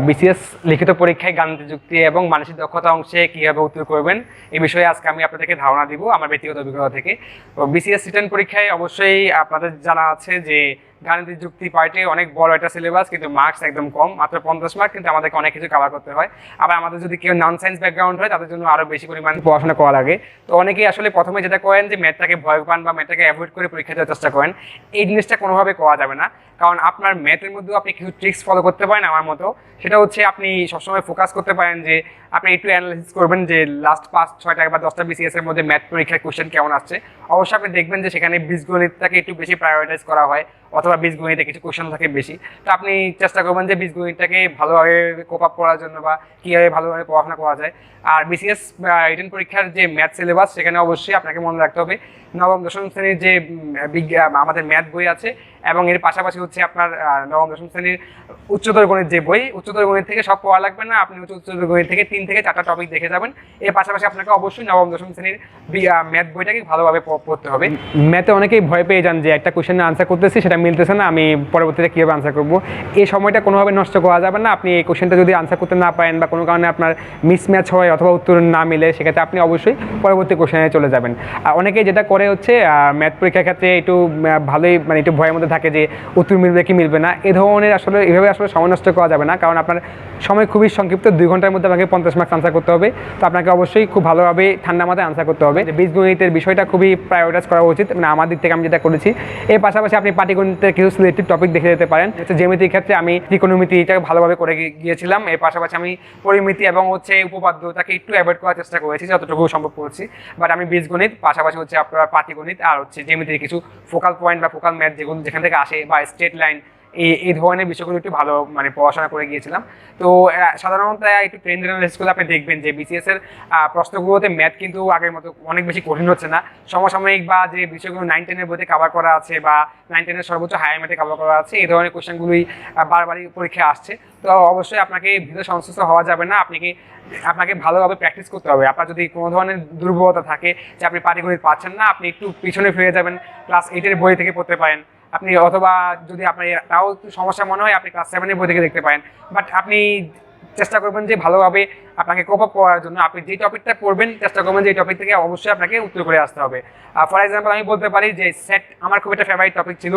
BCS লিখিত পরীক্ষায় গাণিতিক যুক্তি এবং মানসিক দক্ষতা অংশে কীভাবে উত্তর করবেন, এই বিষয়ে আজকে আমি আপনাদেরকে ধারণা দিব আমার ব্যক্তিগত অভিজ্ঞতা থেকে। তো বিসিএস রিটার্ন পরীক্ষায় অবশ্যই আপনাদের জানা আছে যে গাণিতিক যুক্তি পার্টে অনেক বড় একটা সিলেবাস কিন্তু মার্কস একদম কম, মাত্র পঞ্চাশ মার্ক কিন্তু আমাদেরকে অনেক কিছু কভার করতে হয়। আবার আমাদের যদি কেউ নন সায়েন্স ব্যাকগ্রাউন্ড হয়, তাদের জন্য আরও বেশি পরিমাণ পড়াশোনা করা লাগে। তো অনেকেই আসলে প্রথমে যেটা করেন যে ম্যাথটাকে ভয় পান বা ম্যাথটাকে অ্যাভয়েড করে পরীক্ষা দেওয়ার চেষ্টা করেন। এই জিনিসটা কোনোভাবে করা যাবে না। কারণ আপনার ম্যাথের মধ্যেও আপনি কিছু ট্রিক্স ফলো করতে পারেন আমার মতো। সেটা হচ্ছে আপনি সবসময় ফোকাস করতে পারেন যে আপনি একটু অ্যানালাইসিস করবেন যে লাস্ট পাঁচ, ছয়টা বা দশটা বিসিএস এর মধ্যে ম্যাথ পরীক্ষার কোশ্চেন কেমন আসছে। অবশ্যই আপনি দেখবেন যে সেখানে বীজগণিতটাকে একটু বেশি প্রায়োরিটাইজ করা হয় অথবা বীজগণিতে কিছু কোশ্চেন থাকে বেশি। তো আপনি চেষ্টা করবেন যে বীজগণিতটাকে ভালোভাবে কোপ আপ করার জন্য বা কীভাবে ভালোভাবে পড়াশোনা করা যায়। আর বিসিএস রিটার্ন পরীক্ষার যে ম্যাথ সিলেবাস সেখানে অবশ্যই আপনাকে মনে রাখতে হবে, নবম, দশম শ্রেণির যে বিজ্ঞান আমাদের ম্যাথ বই আছে এবং এর পাশাপাশি হচ্ছে আপনার নবম, দশম শ্রেণির উচ্চতর গণিত যে বই উচ্চতর গণিত থেকে সব পড়া লাগবে না, আপনি উচ্চতর গণিত থেকে তিন থেকে চারটা টপিক দেখে যাবেন। এর পাশাপাশি আপনাকে অবশ্যই নবম, দশম শ্রেণির ম্যাথ বইটাকে ভালোভাবে পড়তে হবে। ম্যাথে অনেকেই ভয় পেয়ে যান যে একটা কোশ্চেনের আনসার করতেছি, সেটা মিলতেছে না, আমি পরবর্তীতে কীভাবে আনসার করব? এই সময়টা কোনোভাবে নষ্ট করা যাবে না, আপনি এই কোশ্চেনটা যদি আনসার করতে না পারেন বা কোনো কারণে আপনার মিসম্যাচ হয় অথবা উত্তর না মিলে, সেক্ষেত্রে আপনি অবশ্যই পরবর্তী কোশ্চেনে চলে যাবেন। আর অনেকেই যেটা করে হচ্ছে ম্যাথ পরীক্ষার ক্ষেত্রে একটু ভালোই মানে একটু ভয়ের মধ্যে থাকে যে উত্তর মিলবে কি মিলবে না, এ ধরনের আসলে, এভাবে আসলে সময় নষ্ট করা যাবে না, কারণ আপনার সময় খুবই সংক্ষিপ্ত, দুই ঘণ্টার মধ্যে আপনাকে পঞ্চাশ মার্কস আনসার করতে হবে। তো আপনাকে অবশ্যই খুব ভালোভাবে ঠান্ডা মাথায় আনসার করতে হবে। বীজগণিতের বিষয়টা খুবই প্রায়োরিটাইজ করা উচিত। মানে আমার দিক থেকে আমি যেটা করেছি, এর পাশাপাশি আপনি পাটিগণিতের কিছু সিলেক্টিভ টপিক দেখে যেতে পারেন। হচ্ছে জ্যামিতির ক্ষেত্রে আমি ত্রিকোণমিতিটা ভালোভাবে করে গিয়েছিলাম। এর পাশাপাশি আমি পরিমিতি এবং হচ্ছে উপপাদ্যটাকে একটু অ্যাভয়েড করার চেষ্টা করেছি, যতটুকু সম্ভব করেছি। বাট আমি বীজগণিত, পাশাপাশি হচ্ছে আপনার পাটিগণিত আর হচ্ছে জ্যামিতির কিছু ফোকাল পয়েন্ট বা ফোকাল ম্যাথ যেগুলো যেখান থেকে আসে বা স্ট্রেট লাইন এই এই ধরনের বিষয়গুলো একটু ভালো মানে পড়াশোনা করে গিয়েছিলাম। তো সাধারণত একটু ট্রেন্ড করলে আপনি দেখবেন যে বিসিএস এর প্রশ্নগুলোতে ম্যাথ কিন্তু আগের মতো অনেক বেশি কঠিন হচ্ছে না। সমসাময়িক বা যে বিষয়গুলো নাইন টেনের বইতে কভার করা আছে বা নাইন টেনের সর্বোচ্চ হায়ার ম্যাথে কভার করা আছে, এই ধরনের কোশ্চেনগুলোই বারবারই পরীক্ষায় আসছে। তো অবশ্যই আপনাকে ভীত সংশ্লিষ্ট হওয়া যাবে না। আপনি কি আপনাকে ভালোভাবে প্র্যাকটিস করতে হবে। আপনার যদি কোনো ধরনের দুর্বলতা থাকে যে আপনি পাটিগণিত পাচ্ছেন না, আপনি একটু পিছনে ফিরে যাবেন ক্লাস এইটের বই থেকে পড়তে পারেন। আপনি অথবা যদি আপনার তাও একটু সমস্যা মনে হয়, আপনি ক্লাস সেভেনের বই থেকে দেখতে পারেন। বাট আপনি চেষ্টা করবেন যে ভালোভাবে আপনাকে কোপ আপ করার জন্য আপনি যে টপিকটা পড়বেন, চেষ্টা করবেন যে টপিক থেকে অবশ্যই আপনাকে উত্তর করে আসতে হবে। ফর এক্সাম্পল আমি বলতে পারি যে সেট আমার খুব একটা ফেভারিট টপিক ছিল।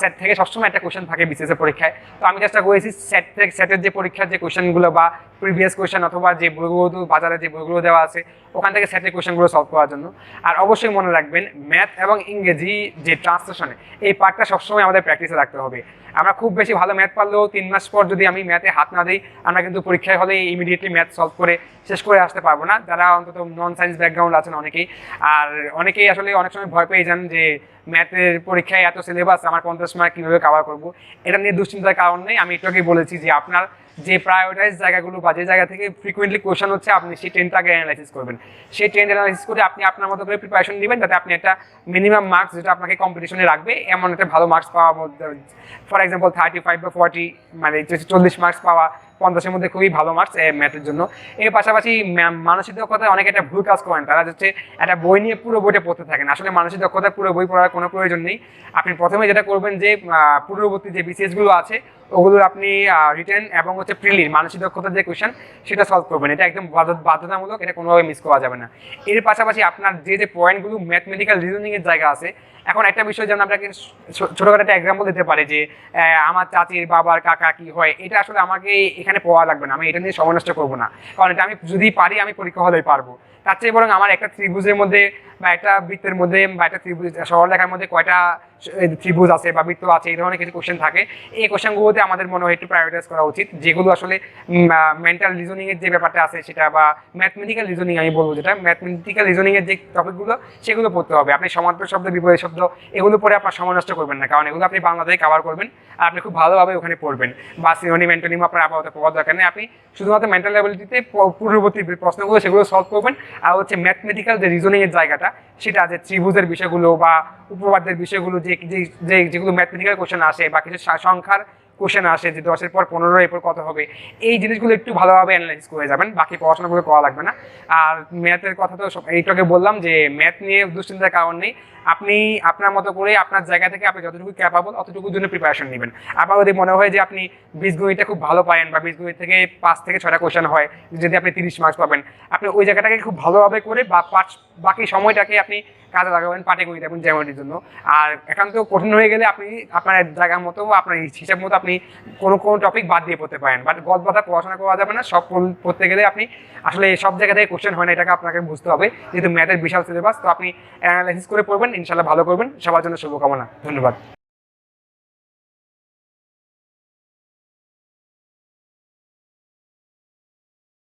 সেট থেকে সবসময় একটা কোশ্চেন থাকে বিসিএস এর পরীক্ষায়। তো আমি চেষ্টা করেছি সেট থেকে সেটের যে পরীক্ষার যে কোশ্চেনগুলো বা প্রিভিয়াস কোশ্চেন অথবা যে বইগুলো বাজারে যে বইগুলো দেওয়া আছে, ওখান থেকে সেটের কোশ্চেনগুলো সলভ করার জন্য। আর অবশ্যই মনে রাখবেন ম্যাথ এবং ইংরেজি যে ট্রান্সলেশনে এই পার্টটা সবসময় আমাদের প্র্যাকটিসে রাখতে হবে। আমরা খুব বেশি ভালো ম্যাথ পারলেও তিন মাস পর যদি আমি ম্যাথে হাত না দিই, আমরা কিন্তু পরীক্ষায় হলে ইমিডিয়েটলি ম্যাথ সলভ করে শেষ করে আসতে পারব না। যারা অন্তত নন সায়েন্স ব্যাকগ্রাউন্ড আছেন অনেকেই। আর অনেকেই আসলে অনেক সময় ভয় পেয়ে যান যে ম্যাথের পরীক্ষায় এত সিলেবাস আমার পঞ্চাশ মার্ক কীভাবে কভার করব? এটা নিয়ে দুশ্চিন্তার কারণ নেই। আমি একটু বলেছি যে, আপনার যে প্রায়োরিটাইজ জায়গাগুলো বা যে জায়গা থেকে ফ্রিকুয়েন্টলি কোশ্চেন হচ্ছে, আপনি সেই ট্রেনটাকে অ্যানালাইসিস করবেন। সেই ট্রেন অ্যানালাইসিস করে আপনি আপনার মতো করে প্রিপারেশন নেবেন যাতে আপনি একটা মিনিমাম মার্কস যেটা আপনাকে কম্পিটিশনে রাখবে, এমন একটা ভালো মার্কস পাওয়া ফর এক্সাম্পল থার্টি ফাইভ বা ফর্টি মানে চল্লিশ মার্কস পাওয়া পঞ্চাশের মধ্যে খুবই ভালো মার্কস ম্যাথের জন্য। এর পাশাপাশি মানসিক দক্ষতায় অনেকে একটা ভুল কাজ করেন। তারা হচ্ছে একটা বই নিয়ে পুরো বইটা পড়তে থাকেন। আসলে মানসিক দক্ষতায় পুরো বই পড়ার কোনো প্রয়োজন নেই। আপনি প্রথমে যেটা করবেন যে পূর্ববর্তী যে বিসিএসগুলো আছে ওগুলোর আপনি রিটার্ন এবং হচ্ছে প্রিলির মানসিক দক্ষতার যে কোয়েশন সেটা সলভ করবেন। এটা একদম বাধ্য- বাধ্যতামূলক, এটা কোনোভাবে মিস করা যাবে না। এর পাশাপাশি আপনার যে যে পয়েন্টগুলো ম্যাথমেটিক্যাল রিজনিংয়ের জায়গা আছে, এখন একটা বিষয় যেমন আপনাকে ছোটখাটো একটা এক্সাম্পল দিতে পারে যে আমার চাচির বাবার কাকা কি হয়, এটা আসলে আমাকে এখানে পড়া লাগবে না, আমি এটা নিয়ে সময় নষ্ট করব না। কারণ এটা আমি যদি পারি, আমি পরীক্ষা হলেই পারব। তার চেয়ে বরং আমার একটা ত্রিভুজের মধ্যে বা একটা বৃত্তের মধ্যে বা একটা ত্রিভুজ, সরলরেখার মধ্যে কয়টা ত্রিভুজ আছে বা বৃত্ত আছে, এই ধরনের কিছু কোশ্চেন থাকে। এই কোশ্চেনগুলোতে আমাদের মনে হয় একটু প্রায়োরিটাইজ করা উচিত। যেগুলো আসলে মেন্টাল রিজনিং এর যে ব্যাপারটা আছে সেটা বা ম্যাথমেটিক্যাল রিজনিং আমি বলব যেটা ম্যাথমেটিক্যাল রিজনিং এর যে টপিকগুলো সেগুলো পড়তে হবে। আপনি সমান্তর শব্দ, বিপরীত শব্দ, এগুলো পরে আপনার সময় নষ্ট করবেন না। কারণ এগুলো আপনি বাংলাতেই কভার করবেন, আর আপনি খুব ভালোভাবে ওখানে পড়বেন। বা সিনোনিম অ্যান্টোনিম আপনার আপাতত পড়ার দরকার নেই। আপনি শুধুমাত্র মেন্টাল লেভেলিটিতে পূর্ববর্তী প্রশ্নগুলো, সেগুলো সলভ করবেন। আর হচ্ছে ম্যাথমেটিক্যাল যে রিজনিং এর জায়গাটা, সেটা যে ত্রিভুজের বিষয়গুলো বা উপপাদ্যের বিষয়গুলো, যে যেগুলো ম্যাথমেটিক্যাল কোশ্চেন আসে বা কিছু সংখ্যার কোশ্চেন আসে যে দশের পর পনেরো এরপর কত হবে? এই জিনিসগুলো একটু ভালোভাবে অ্যানালাইজ করে যাবেন, বাকি পড়াশোনাগুলো করা লাগবে না। আর ম্যাথের কথা তো এইটাকে বললাম যে ম্যাথ নিয়ে দুশ্চিন্তার কারণ নেই। আপনি আপনার মতো করে আপনার জায়গা থেকে আপনি যতটুকু ক্যাপাবল অতটুকুর জন্য প্রিপারেশন নেবেন। আবার যদি মনে হয় যে আপনি বীজগণিতটা খুব ভালো পারেন বা বীজগণিত থেকে পাঁচ থেকে ছটা কোশ্চেন হয়, যদি আপনি তিরিশ মার্কস পাবেন, আপনি ওই জায়গাটাকে খুব ভালোভাবে করে বা পাঁচ, বাকি সময়টাকে আপনি কাজে লাগাবেন পাটিগণিত এবং জ্যামিতির জন্য। আর একান্ত কঠিন হয়ে গেলে আপনি আপনার জায়গা মতো, আপনার হিসাব মতো আপনি কোনো কোনো টপিক বাদ দিয়ে পড়তে পারেন। বাট গদ বাধা পড়াশোনা করা যাবে না, সব পড়- পড়তে গেলে আপনি আসলে সব জায়গা থেকে কোশ্চেন হয় না, এটাকে আপনাকে বুঝতে হবে। যেহেতু ম্যাথের বিশাল সিলেবাস তো আপনি অ্যানালাইসিস করে পড়বেন ইনশাল্লাহ ভালো করবেন। সবার জন্য শুভকামনা। ধন্যবাদ।